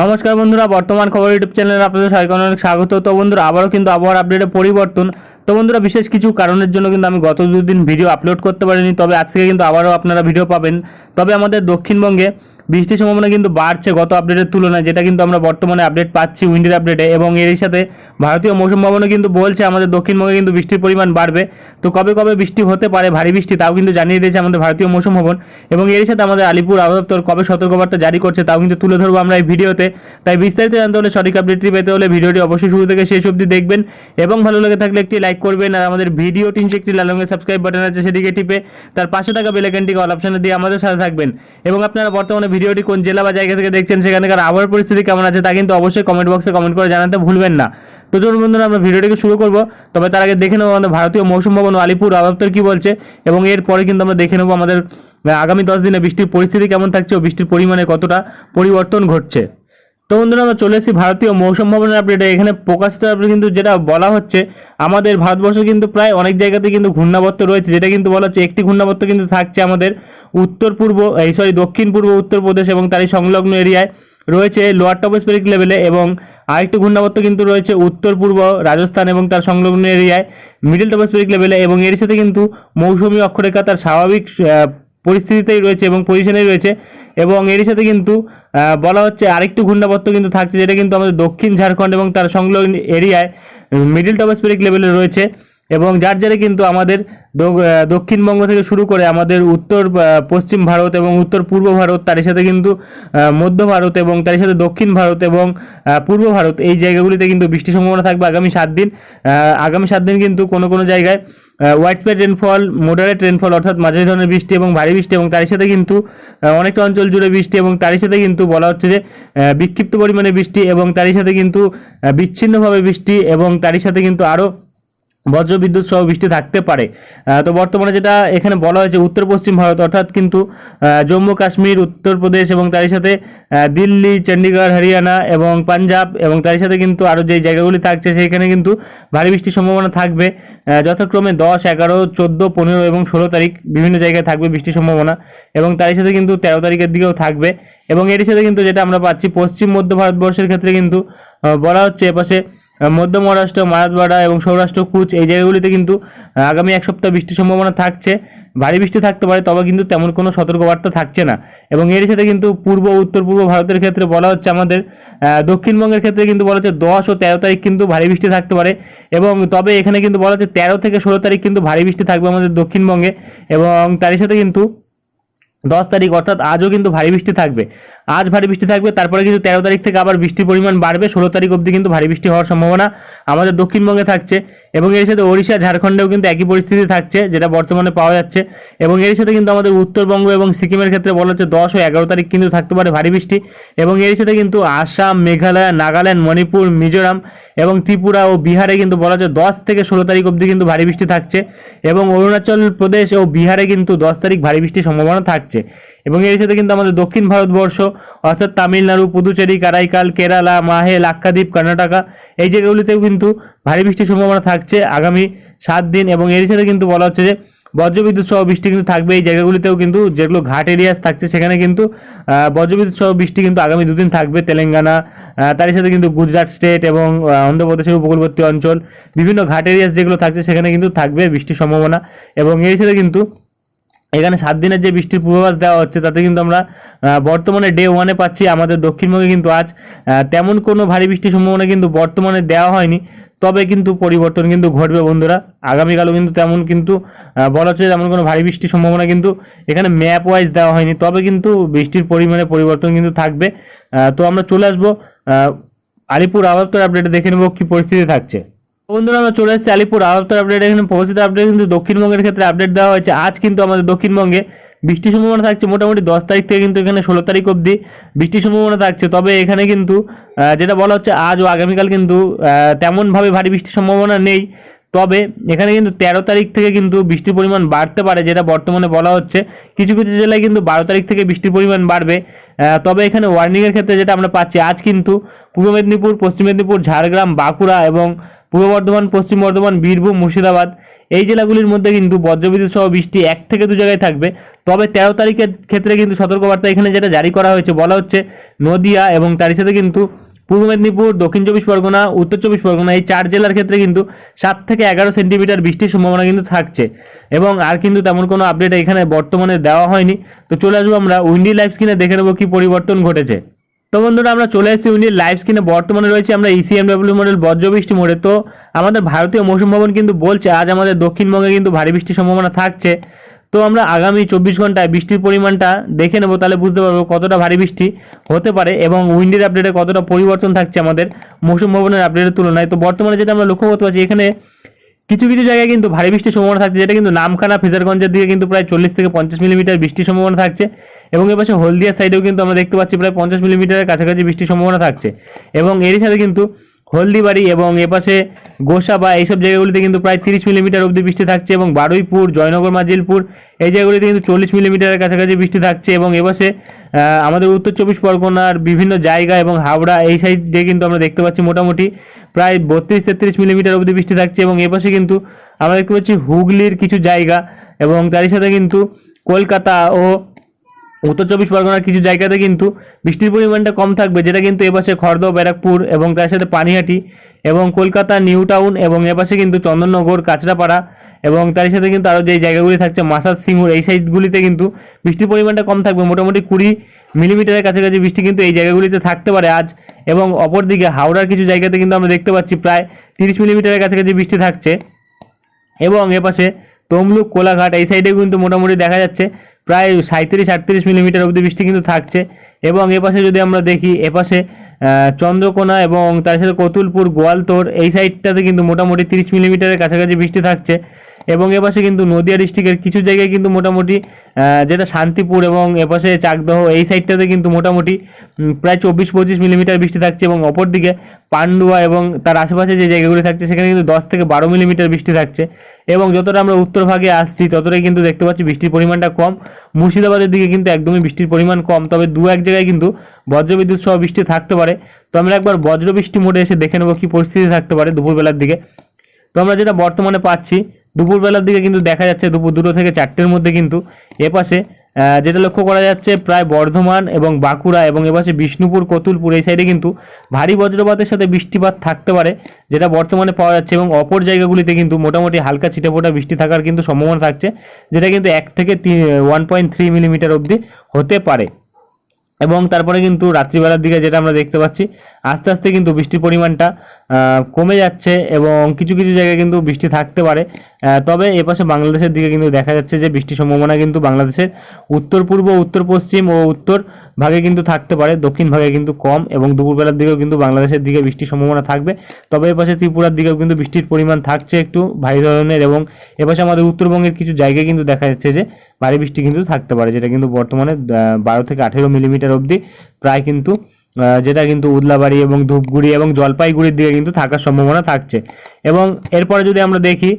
নমস্কার বন্ধুরা, বর্তমান খবর ইউটিউব চ্যানেলে আপনাদের সবাইকে অনেক স্বাগত। তো বন্ধুরা, আবারও কিন্তু আবহাওয়ার আপডেটে পরিবর্তন। তো বন্ধুরা, বিশেষ কিছু কারণের জন্য কিন্তু আমি গত দুদিন ভিডিও আপলোড করতে পারিনি, তবে আজকে কিন্তু আবারও আপনারা ভিডিও পাবেন। তবে আমাদের দক্ষিণবঙ্গে বৃষ্টির সম্ভাবনা কিন্তু বাড়ছে গত আপডেটের তুলনায়, যেটা কিন্তু আমরা বর্তমানে আপডেট পাচ্ছি উইন্ডের আপডেটে এবং এর সাথে ভারতীয় মৌসুম ভবনও কিন্তু বলছে, আমাদের দক্ষিণবঙ্গে কিন্তু বৃষ্টির পরিমাণ বাড়বে। তো কবে কবে বৃষ্টি হতে পারে, ভারী বৃষ্টি তাও কিন্তু জানিয়ে দিয়েছে আমাদের ভারতীয় মৌসুম ভবন এবং এর সাথে আমাদের আলিপুর আবহাওয়া কবে সতর্কবার্তা জারি করছে তাও কিন্তু তুলে ধরবো আমরা এই ভিডিওতে। তাই বিস্তারিত জানতে হলে সঠিক আপডেটটি পেতে হলে ভিডিওটি অবশ্যই শুরু থেকে শেষ অবধি দেখবেন এবং ভালো লেগে থাকলে একটি লাইক করবেন আর আমাদের ভিডিওটি নিচে একটি লাল রঙের সাবস্ক্রাইব বাটন আছে সেটিকে টিপে তার পাশে থাকা বেলাইকনটিকে অল অপশনে দিয়ে আমাদের সাথে থাকবেন। এবং আপনারা বর্তমানে ভিডিওটি কোন জেলা বা জায়গা থেকে দেখছেন সেখানকার আবহাওয়ার পরিস্থিতি কেমন আছে তা কিন্তু অবশ্যই কমেন্ট বক্সে কমেন্ট করে জানাতে ভুলবেন না। তো চলুন বন্ধুরা, আমরা ভিডিওটিকে শুরু করব। তবে তার আগে দেখে নেব আমাদের ভারতীয় মৌসুম ভবন আলিপুর আবহাওয়া দপ্তর কি বলছে এবং এরপরে কিন্তু আমরা দেখে নেব আমাদের আগামী দশ দিনে বৃষ্টির পরিস্থিতি কেমন থাকছে ও বৃষ্টির পরিমাণে কতটা পরিবর্তন ঘটছে। তো বন্ধুরা, আমরা চলে এসেছি ভারতীয় মৌসুম ভবনের আপডেটে এখানে প্রকাশিত আপডেট কিন্তু যেটা বলা হচ্ছে, আমাদের ভারতবর্ষে কিন্তু প্রায় অনেক জায়গাতে কিন্তু ঘূর্ণাবর্ত রয়েছে, যেটা কিন্তু বলা হচ্ছে একটি ঘূর্ণাবর্ত কিন্তু থাকছে আমাদের উত্তর পূর্ব, এই সরি দক্ষিণ পূর্ব উত্তরপ্রদেশ এবং তারই সংলগ্ন এরিয়ায় রয়েছে লোয়ার টপোস্ফেরিক লেভেলে এবং আরেকটি ঘূর্ণাবর্ত কিন্তু রয়েছে উত্তর পূর্ব রাজস্থান এবং তার সংলগ্ন এরিয়ায় মিডল টপোস্ফেরিক লেভেলে এবং এর সাথে কিন্তু মৌসুমী অক্ষরেখা তার স্বাভাবিক পরিস্থিতিতেই রয়েছে এবং পজিশনেই রয়েছে এবং এর সাথে কিন্তু বলা হচ্ছে আরেকটি ঘূর্ণাবর্ত কিন্তু থাকছে যেটা কিন্তু আমাদের দক্ষিণ ঝাড়খণ্ড এবং তার সংলগ্ন এরিয়ায় মিডল টপোস্ফেরিক লেভেলে রয়েছে। এবং যার জেরে কিন্তু আমাদের দক্ষিণবঙ্গ থেকে শুরু করে আমাদের উত্তর পশ্চিম ভারত এবং উত্তর পূর্ব ভারত তার সাথে কিন্তু মধ্য ভারত এবং তার সাথে দক্ষিণ ভারত এবং পূর্ব ভারত এই জায়গাগুলিতে কিন্তু বৃষ্টির সম্ভাবনা থাকবে আগামী সাত দিন। আগামী সাত দিন কিন্তু কোনো কোনো জায়গায় widespread rainfall moderate rainfall অর্থাৎ মাঝারি ধরনের বৃষ্টি এবং ভারী বৃষ্টি এবং তার সাথে কিন্তু অনেকটা অঞ্চল জুড়ে বৃষ্টি এবং তার সাথে কিন্তু বলা হচ্ছে যে বিক্ষিপ্ত পরিমাণে বৃষ্টি এবং তারই সাথে কিন্তু বিচ্ছিন্নভাবে বৃষ্টি এবং তারই সাথে কিন্তু আরও বজ্র বিদ্যুৎ সহ বৃষ্টি থাকতে পারে। তো বর্তমানে যেটা এখানে বলা হয়েছে উত্তর পশ্চিম ভারত, অর্থাৎ কিন্তু জম্মু কাশ্মীর উত্তরপ্রদেশ এবং তারই সাথে দিল্লি চণ্ডীগড় হরিয়ানা এবং পাঞ্জাব এবং তারই সাথে কিন্তু আরও যে জায়গাগুলি থাকছে সেইখানে কিন্তু ভারী বৃষ্টির সম্ভাবনা থাকবে। যথাক্রমে দশ, এগারো, চোদ্দ, পনেরো এবং ষোলো তারিখ বিভিন্ন জায়গায় থাকবে বৃষ্টির সম্ভাবনা এবং তারই সাথে কিন্তু তেরো তারিখের দিকেও থাকবে এবং এর সাথে কিন্তু যেটা আমরা পাচ্ছি, পশ্চিম মধ্য ভারতবর্ষের ক্ষেত্রে কিন্তু বলা হচ্ছে এপাশে মধ্য মহারাষ্ট্র মারাঠওয়াড়া এবং সৌরাষ্ট্র, কুচ এই জায়গাগুলিতে কিন্তু আগামী এক সপ্তাহ বৃষ্টির সম্ভাবনা থাকছে। ভারী বৃষ্টি থাকতে পারে, তবে কিন্তু তেমন কোনো সতর্কবার্তা থাকছে না। এবং এর সাথে কিন্তু পূর্ব উত্তর পূর্ব ভারতের ক্ষেত্রে বলা হচ্ছে আমাদের দক্ষিণবঙ্গের ক্ষেত্রে কিন্তু বলা হচ্ছে দশ ও তেরো তারিখ কিন্তু ভারী বৃষ্টি থাকতে পারে। এবং তবে এখানে কিন্তু বলা হচ্ছে তেরো থেকে ষোলো তারিখ কিন্তু ভারী বৃষ্টি থাকবে আমাদের দক্ষিণবঙ্গে। এবং তারই সাথে কিন্তু দশ তারিখ অর্থাৎ আজও কিন্তু ভারী বৃষ্টি থাকবে। আজ ভারী বৃষ্টি থাকবে, তারপরে কিন্তু তেরো তারিখ থেকে আবার বৃষ্টির পরিমাণ বাড়বে, ষোলো তারিখ অবধি কিন্তু ভারী বৃষ্টি হওয়ার সম্ভাবনা আমাদের দক্ষিণবঙ্গে থাকছে এবং এর সাথে ওড়িশা, ঝাড়খণ্ডেও কিন্তু একই পরিস্থিতি থাকছে যেটা বর্তমানে পাওয়া যাচ্ছে এবং এর সাথে কিন্তু আমাদের উত্তরবঙ্গ এবং সিকিমের ক্ষেত্রে বলা হচ্ছে দশ ও এগারো তারিখ কিন্তু থাকতে পারে ভারী বৃষ্টি এবং এর সাথে কিন্তু আসাম, মেঘালয়, নাগাল্যান্ড, মণিপুর, মিজোরাম এবং ত্রিপুরা ও বিহারে কিন্তু বলা হচ্ছে দশ থেকে ষোলো তারিখ অবধি কিন্তু ভারী বৃষ্টি থাকছে এবং অরুণাচল প্রদেশ ও বিহারে কিন্তু দশ তারিখ ভারী বৃষ্টির সম্ভাবনা থাকছে। এবং এর সাথে কিন্তু আমাদের দক্ষিণ ভারতবর্ষ, অর্থাৎ তামিলনাড়ু, পুদুচেরি, কারাইকাল, কেরালা, মাহে, লাক্ষাদ্বীপ, কর্ণাটকা, এই জায়গাগুলিতেও কিন্তু ভারী বৃষ্টির সম্ভাবনা থাকছে আগামী সাত দিন এবং এর সাথে কিন্তু বলা হচ্ছে যে বজ্রবিদ্যুৎ সহ বৃষ্টি কিন্তু থাকবে এই জায়গাগুলিতেও কিন্তু যেগুলো ঘাট এরিয়াস থাকছে সেখানে কিন্তু বজ্রবিদ্যুৎ সহ বৃষ্টি কিন্তু আগামী দুদিন থাকবে তেলেঙ্গানা তারই সাথে কিন্তু গুজরাট স্টেট এবং অন্ধ্রপ্রদেশের উপকূলবর্তী অঞ্চল, বিভিন্ন ঘাট এরিয়াস যেগুলো থাকছে সেখানে কিন্তু থাকবে বৃষ্টির সম্ভাবনা এবং এর সাথে কিন্তু এখানে সাত দিনের যে বৃষ্টির পূর্বাভাস দেওয়া হচ্ছে, তাতে কিন্তু আমরা বর্তমানে ডে ওয়ানে পাচ্ছি। আমাদের দক্ষিণবঙ্গে কিন্তু আজ তেমন কোনো ভারী বৃষ্টির সম্ভাবনা কিন্তু বর্তমানে দেওয়া হয়নি। তবে কিন্তু পরিবর্তন কিন্তু ঘটবে বন্ধুরা। আগামীকালও কিন্তু তেমন কিন্তু বলা হচ্ছে তেমন কোনো ভারী বৃষ্টির সম্ভাবনা কিন্তু এখানে ম্যাপ ওয়াইজ দেওয়া হয়নি। তবে কিন্তু বৃষ্টির পরিমাণে পরিবর্তন কিন্তু থাকবে। তো আমরা চলে আসব আলিপুর আবহাওয়ার আপডেটে দেখে নেব কি পরিস্থিতি থাকছে। বন্ধুরা, আমরা চলে এসেছি আলিপুর আবহাওয়ার আপডেট এখানে পরিস্থিতি আপডেট কিন্তু দক্ষিণবঙ্গের ক্ষেত্রে আপডেট দেওয়া হয়েছে। আজ কিন্তু আমাদের দক্ষিণবঙ্গে বৃষ্টির সম্ভাবনা থাকছে মোটামুটি দশ তারিখ থেকে কিন্তু এখানে ষোলো তারিখ অবধি বৃষ্টির সম্ভাবনা থাকছে। তবে এখানে কিন্তু যেটা বলা হচ্ছে আজ ও আগামীকাল কিন্তু তেমনভাবে ভারী বৃষ্টির সম্ভাবনা নেই। তবে এখানে কিন্তু তেরো তারিখ থেকে কিন্তু বৃষ্টির পরিমাণ বাড়তে পারে, যেটা বর্তমানে বলা হচ্ছে। কিছু কিছু জেলায় কিন্তু বারো তারিখ থেকে বৃষ্টির পরিমাণ বাড়বে। তবে এখানে ওয়ার্নিংয়ের ক্ষেত্রে যেটা আমরা পাচ্ছি, আজ কিন্তু পূর্ব মেদিনীপুর, পশ্চিম মেদিনীপুর, ঝাড়গ্রাম, বাঁকুড়া এবং পূর্ব বর্ধমান, পশ্চিম বর্ধমান, বীরভূম, মুর্শিদাবাদ এই জেলাগুলির মধ্যে কিন্তু বজ্রবিদ্যুৎ সহ বৃষ্টি এক থেকে দু জায়গায় থাকবে। তবে তেরো তারিখের ক্ষেত্রে কিন্তু সতর্কবার্তা এখানে যেটা জারি করা হয়েছে বলা হচ্ছে নদিয়া এবং তার সাথে কিন্তু পূর্ব মেদিনীপুর, দক্ষিণ চব্বিশ পরগনা, উত্তর চব্বিশ পরগনা এই চার জেলার ক্ষেত্রে কিন্তু সাত থেকে এগারো সেন্টিমিটার বৃষ্টির সম্ভাবনা কিন্তু থাকছে এবং আর কিন্তু তেমন কোনো আপডেট এখানে বর্তমানে দেওয়া হয়নি। তো চলে আসব আমরা উইন্ডি লাইভ স্ক্রিনে দেখে নেব কি পরিবর্তন ঘটেছে। তো বন্ধুরা, আমরা চলে এসেছি উইন্ডির লাইভ স্ক্রিনে বর্তমানে রয়েছে আমরা E ইসিএমডব্লিউ মডেল বজ্রবৃষ্টি মোড়ে। তো আমাদের ভারতীয় মৌসুম ভবন কিন্তু বলছে, আজ আমাদের দক্ষিণবঙ্গে কিন্তু ভারী বৃষ্টির সম্ভাবনা থাকছে। তো আমরা আগামী চব্বিশ ঘন্টায় বৃষ্টির পরিমাণটা দেখে নেব, তাহলে বুঝতে পারব কতটা ভারী বৃষ্টি হতে পারে এবং উইন্ডের আপডেটে কতটা পরিবর্তন থাকছে আমাদের মৌসুম ভবনের আপডেটের তুলনায়। তো বর্তমানে যেটা আমরা লক্ষ্য করতে পারছি, এখানে কিছু কিছু জায়গায় কিন্তু ভারী বৃষ্টির সম্ভাবনা থাকছে, যেটা কিন্তু নামখানা, ফিজারগঞ্জের দিকে কিন্তু প্রায় চল্লিশ থেকে পঞ্চাশ মিলিমিটার বৃষ্টির সম্ভাবনা থাকছে এবং এপাশে হলদিয়ার সাইডেও কিন্তু আমরা দেখতে পাচ্ছি প্রায় পঞ্চাশ মিলিমিটারের কাছাকাছি বৃষ্টির সম্ভাবনা থাকছে এবং এরই সাথে কিন্তু হলদিবাড়ি এবং এপাশে গোসা বা এইসব জায়গাগুলিতে কিন্তু প্রায় তিরিশ মিলিমিটার অবধি বৃষ্টি থাকছে এবং বারুইপুর, জয়নগর, মাজিলপুর, এই জায়গাগুলিতে কিন্তু চল্লিশ মিলিমিটারের কাছাকাছি বৃষ্টি থাকছে এবং এপাশে আমাদের উত্তর চব্বিশ পরগনার বিভিন্ন জায়গা এবং হাওড়া এই সাইডে কিন্তু আমরা দেখতে পাচ্ছি মোটামুটি। প্রায় বত্রিশ তেত্রিশ মিলিমিটার অবধি বৃষ্টি থাকছে এবং এপাশে কিন্তু আমরা দেখতে পাচ্ছি হুগলির কিছু জায়গা এবং তারই সাথে কিন্তু কলকাতা ও উত্তর চব্বিশ পরগনার কিছু জায়গাতে কিন্তু বৃষ্টির পরিমাণটা কম থাকবে, যেটা কিন্তু এপাশে খড়দহ, ব্যারাকপুর এবং তার সাথে পানিহাটি এবং কলকাতা, নিউ টাউন এবং এপাশে কিন্তু চন্দননগর, কাঁচরাপাড়া এবং তার সাথে কিন্তু আরও যে জায়গাগুলি থাকছে মাসাজ সিঙ্গুর এই সাইডগুলিতে কিন্তু বৃষ্টির পরিমাণটা কম থাকবে। মোটামুটি কুড়ি মিলিমিটারের কাছাকাছি বৃষ্টি কিন্তু এই জায়গাগুলিতে থাকতে পারে আজ। এবং অপরদিকে হাওড়ার কিছু জায়গাতে কিন্তু আমরা দেখতে পাচ্ছি প্রায় তিরিশ মিলিমিটারের কাছাকাছি বৃষ্টি থাকছে। এবং এপাশে তমলুক, কোলাঘাট এই সাইডে কিন্তু মোটামুটি দেখা যাচ্ছে প্রায় সাঁত্রিশ আটত্রিশ মিলিমিটার অবধি বৃষ্টি কিন্তু থাকছে। এবং এপাশে যদি আমরা দেখি, এপাশে চন্দ্রকোনা এবং তার সাথে কতুলপুর গোয়ালতোড় এই সাইডটাতে কিন্তু মোটামুটি তিরিশ মিলিমিটারের কাছাকাছি বৃষ্টি থাকছে। এবং এপাশে কিন্তু নদিয়া ডিস্ট্রিক্টের কিছু জায়গায় কিন্তু মোটামুটি যেটা শান্তিপুর এবং এপাশে চাকদহ, এই সাইডটাতে কিন্তু মোটামুটি প্রায় চব্বিশ পঁচিশ মিলিমিটার বৃষ্টি থাকছে এবং অপরদিকে পান্ডুয়া এবং তার আশেপাশে যে জায়গাগুলি থাকছে, সেখানে কিন্তু দশ থেকে বারো মিলিমিটার বৃষ্টি থাকছে। এবং যতটা আমরা উত্তর ভাগে আসছি, ততটাই কিন্তু দেখতে পাচ্ছি বৃষ্টির পরিমাণটা কম। মুর্শিদাবাদের দিকে কিন্তু একদমই বৃষ্টির পরিমাণ কম, তবে দু এক জায়গায় কিন্তু বজ্রবিদ্যুৎ সহ বৃষ্টি থাকতে পারে। তো আমরা একবার বজ্রবৃষ্টি মোডে এসে দেখে নেব কি পরিস্থিতি থাকতে পারে দুপুরবেলার দিকে। তো আমরা যেটা বর্তমানে পাচ্ছি দুপুরবেলার দিকে কিন্তু দেখা যাচ্ছে দুপুর দুটো থেকে চারটের মধ্যে কিন্তু এপাশে যেটা লক্ষ্য করা যাচ্ছে প্রায় বর্ধমান এবং বাঁকুড়া এবং এপাশে বিষ্ণুপুর, কতুলপুর এই সাইডে কিন্তু ভারী বজ্রপাতের সাথে বৃষ্টিপাত থাকতে পারে, যেটা বর্তমানে পাওয়া যাচ্ছে এবং অপর জায়গাগুলিতে কিন্তু মোটামুটি হালকা ছিটেফোঁটা বৃষ্টি থাকার কিন্তু সম্ভাবনা থাকছে, যেটা কিন্তু এক থেকে ওয়ান পয়েন্ট থ্রি মিলিমিটার অবধি হতে পারে। এবং তারপরে কিন্তু রাত্রিবেলার দিকে যেটা আমরা দেখতে পাচ্ছি, আস্তে আস্তে কিন্তু বৃষ্টির পরিমাণটা কমে যাচ্ছে এবং কিছু কিছু জায়গায় কিন্তু বৃষ্টি থাকতে পারে। তবে এপাশে বাংলাদেশের দিকে কিন্তু দেখা যাচ্ছে যে বৃষ্টির সম্ভাবনা কিন্তু বাংলাদেশের উত্তর পূর্ব, উত্তর পশ্চিম ও উত্তর ভাগে কিন্তু থাকতে পারে। দক্ষিণ ভাগে কিন্তু কম এবং দুপুরবেলার দিকেও কিন্তু বাংলাদেশের দিকে বৃষ্টির সম্ভাবনা থাকবে। তবে এপাশে ত্রিপুরার দিকেও কিন্তু বৃষ্টির পরিমাণ থাকছে একটু ভারী ধরনের এবং এপাশে আমাদের উত্তরবঙ্গের কিছু জায়গায় কিন্তু দেখা যাচ্ছে যে ভারী বৃষ্টি কিন্তু থাকতে পারে, যেটা কিন্তু বর্তমানে বারো থেকে আঠেরো মিলিমিটার অবধি প্রায় কিন্তু যেটা কিন্তু উদলাবাড়ি এবং ধূপগুড়ি এবং জলপাইগুড়ির দিকে কিন্তু থাকার সম্ভাবনা থাকছে। এবং এরপরে যদি আমরা দেখি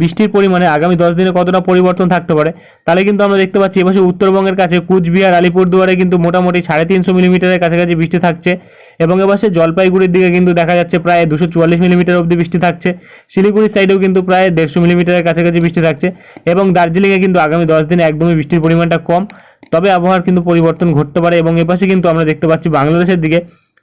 বৃষ্টির পরিমাণে আগামী দশ দিনে কতটা পরিবর্তন থাকতে পারে, তাহলে কিন্তু আমরা দেখতে পাচ্ছি এপাশে উত্তরবঙ্গের কাছে কুচবিহার, আলিপুরদুয়ারে কিন্তু মোটামুটি সাড়ে তিনশো মিলিমিটারের কাছাকাছি বৃষ্টি থাকছে। এবং এপাশে জলপাইগুড়ির দিকে কিন্তু দেখা যাচ্ছে প্রায় দুশো চুয়াল্লিশ মিলিমিটার অবধি বৃষ্টি থাকছে। শিলিগুড়ির সাইডেও কিন্তু প্রায় দেড়শো মিলিমিটারের কাছাকাছি বৃষ্টি থাকছে। এবং দার্জিলিংয়ে কিন্তু আগামী দশ দিনে একদমই বৃষ্টির পরিমাণটা কম। তবে আবহাওয়ার কিন্তু পরিবর্তন ঘটতে পারে এবং এপাশে কিন্তু আমরা দেখতে পাচ্ছি বাংলাদেশের দিকে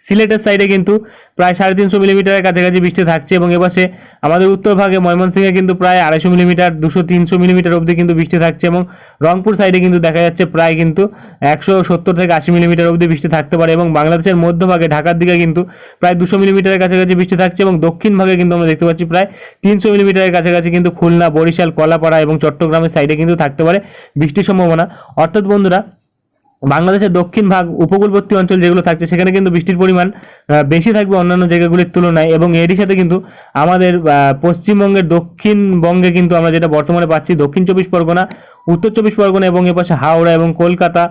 সিলেটের সাইডে কিন্তু প্রায় সাড়ে তিনশো মিলিমিটারের কাছাকাছি বৃষ্টি থাকছে এবং এপাশে আমাদের উত্তর ভাগে ময়মনসিংহে কিন্তু প্রায় আড়াইশো মিলিমিটার, দুশো তিনশো মিলিমিটার অবধি কিন্তু বৃষ্টি থাকছে এবং রংপুর সাইডে কিন্তু দেখা যাচ্ছে প্রায় কিন্তু একশো সত্তর থেকে আশি মিলিমিটার অবধি বৃষ্টি থাকতে পারে এবং বাংলাদেশের মধ্যভাগে ঢাকার দিকে কিন্তু প্রায় দুশো মিলিমিটারের কাছাকাছি বৃষ্টি থাকছে এবং দক্ষিণ ভাগে কিন্তু আমরা দেখতে পাচ্ছি প্রায় তিনশো মিলিমিটারের কাছাকাছি কিন্তু খুলনা, বরিশাল, কলাপাড়া এবং চট্টগ্রামের সাইডে কিন্তু থাকতে পারে বৃষ্টির সম্ভাবনা। অর্থাৎ বন্ধুরা বাংলাদেশের দক্ষিণ ভাগ উপকূলবর্তী অঞ্চল যেগুলো থাকছে, সেখানে কিন্তু বৃষ্টির পরিমাণ বেশি থাকবে অন্যান্য জায়গাগুলির তুলনায় এবং এরই সাথে কিন্তু আমাদের পশ্চিমবঙ্গের দক্ষিণবঙ্গে কিন্তু আমরা যেটা বর্তমানে পাচ্ছি, দক্ষিণ চব্বিশ পরগনা, উত্তর চব্বিশ পরগনা এবং এপাশে হাওড়া এবং কলকাতা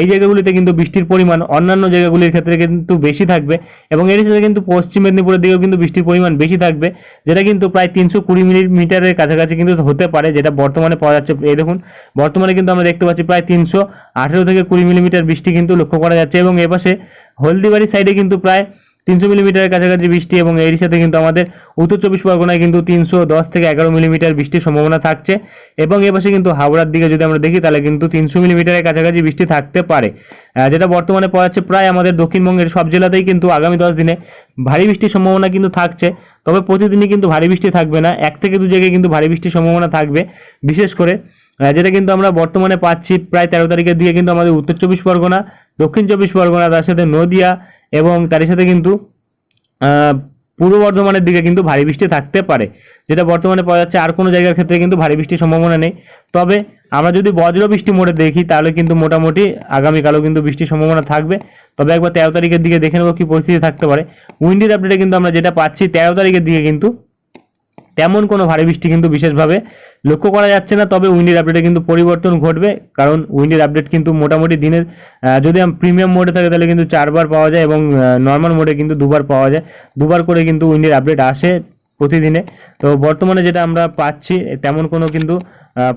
এই জায়গাগুলিতে কিন্তু বৃষ্টির পরিমাণ অন্যান্য জায়গাগুলির ক্ষেত্রে কিন্তু বেশি থাকবে এবং এর সাথে কিন্তু পশ্চিম মেদিনীপুরের দিকেও কিন্তু বৃষ্টির পরিমাণ বেশি থাকবে, যেটা কিন্তু প্রায় তিনশো কুড়ি মিলিমিটারের কাছাকাছি কিন্তু হতে পারে, যেটা বর্তমানে পাওয়া যাচ্ছে। এই দেখুন, বর্তমানে কিন্তু আমরা দেখতে পাচ্ছি প্রায় তিনশো আঠেরো থেকে কুড়ি মিলিমিটার বৃষ্টি কিন্তু লক্ষ্য করা যাচ্ছে এবং এপাশে হলদিবাড়ির সাইডে কিন্তু প্রায় তিনশো মিলিমিটারের কাছাকাছি বৃষ্টি এবং এর সাথে কিন্তু আমাদের উত্তর চব্বিশ পরগনায় কিন্তু তিনশো দশ থেকে এগারো মিলিমিটার বৃষ্টির সম্ভাবনা থাকছে। এবং এপাশে কিন্তু হাওড়ার দিকে যদি আমরা দেখি, তাহলে কিন্তু তিনশো মিলিমিটারের কাছাকাছি বৃষ্টি থাকতে পারে। যেটা বর্তমানে পাওয়া যাচ্ছে প্রায় আমাদের দক্ষিণবঙ্গের সব জেলাতেই কিন্তু আগামী দশ দিনে ভারী বৃষ্টির সম্ভাবনা কিন্তু থাকছে। তবে প্রতিদিনই কিন্তু ভারী বৃষ্টি থাকবে না, এক থেকে দু জায়গায় কিন্তু ভারী বৃষ্টির সম্ভাবনা থাকবে, বিশেষ করে যেটা কিন্তু আমরা বর্তমানে পাচ্ছি প্রায় তেরো তারিখের দিকে কিন্তু আমাদের উত্তর চব্বিশ পরগনা, দক্ষিণ চব্বিশ পরগনা, তার সাথে নদিয়া এবং তার সাথে কিন্তু পূর্ব বর্ধমানের দিকে কিন্তু ভারী বৃষ্টি থাকতে পারে। যেটা বর্তমানে পাওয়া যাচ্ছে আর কোনো জায়গার ক্ষেত্রে কিন্তু ভারী বৃষ্টির সম্ভাবনা নেই। তবে আমরা যদি বজ্র বৃষ্টি মোড়ে দেখি, তাহলে কিন্তু মোটামুটি আগামীকালও কিন্তু বৃষ্টির সম্ভাবনা থাকবে। তবে একবার তেরো তারিখের দিকে দেখে নেব কী পরিস্থিতি থাকতে পারে। উইন্ডির আপডেটে কিন্তু আমরা যেটা পাচ্ছি, তেরো তারিখের দিকে কিন্তু তেমন কোনো ভারী বৃষ্টি কিন্তু বিশেষভাবে লক্ষ্য করা যাচ্ছে না, তবে উইন্ডের আপডেটে কিন্তু পরিবর্তন ঘটবে, কারণ উইন্ডের আপডেট কিন্তু মোটামুটি দিনের যদি প্রিমিয়াম মোডে থাকে তাহলে কিন্তু চারবার পাওয়া যায় এবং নর্মাল মোডে কিন্তু দুবার পাওয়া যায়। দুবার করে কিন্তু উইন্ডের আপডেট আসে প্রতিদিনে। তো বর্তমানে যেটা আমরা পাচ্ছি, তেমন কোনো কিন্তু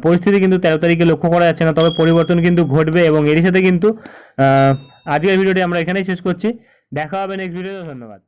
পরিস্থিতি কিন্তু তেরো তারিখে লক্ষ্য করা যাচ্ছে না, তবে পরিবর্তন কিন্তু ঘটবে এবং এরই সাথে কিন্তু আজকের ভিডিওটি আমরা এখানেই শেষ করছি। দেখা হবে নেক্সট ভিডিওতে ধন্যবাদ।